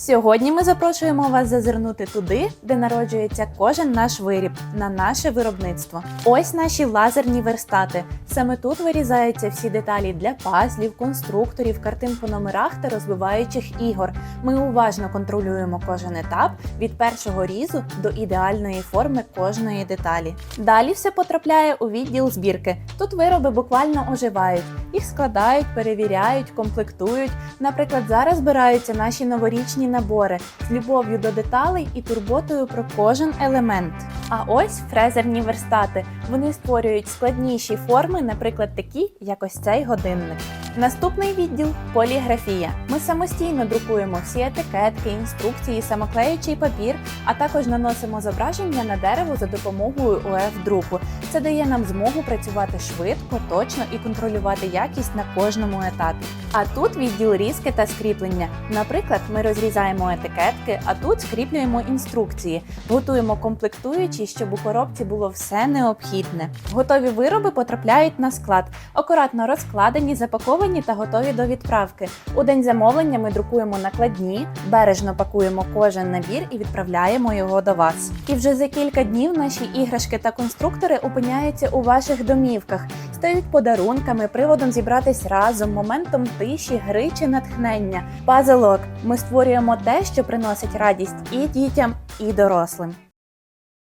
Сьогодні ми запрошуємо вас зазирнути туди, де народжується кожен наш виріб на наше виробництво. Ось наші лазерні верстати. Саме тут вирізаються всі деталі для пазлів, конструкторів, картин по номерах та розвиваючих ігор. Ми уважно контролюємо кожен етап від першого різу до ідеальної форми кожної деталі. Далі все потрапляє у відділ збірки. Тут вироби буквально оживають. Їх складають, перевіряють, комплектують. Наприклад, зараз збираються наші новорічні набори з любов'ю до деталей і турботою про кожен елемент. А ось фрезерні верстати. Вони створюють складніші форми, наприклад, такі, як ось цей годинник. Наступний відділ поліграфія. Ми самостійно друкуємо всі етикетки, інструкції, самоклеючий папір, а також наносимо зображення на дерево за допомогою УФ-друку. Це дає нам змогу працювати швидко, точно і контролювати якість на кожному етапі. А тут відділ різки та скріплення. Наприклад, ми розрізаємо етикетки, а тут скріплюємо інструкції, готуємо комплектуючі, щоб у коробці було все необхідне. Готові вироби потрапляють на склад, акуратно розкладені, запаковані та готові до відправки. У день замовлення ми друкуємо накладні, бережно пакуємо кожен набір і відправляємо його до вас. І вже за кілька днів наші іграшки та конструктори опиняються у ваших домівках, стають подарунками, приводом зібратись разом, моментом тиші, гри чи натхнення. Пазелок. Ми створюємо те, що приносить радість і дітям, і дорослим.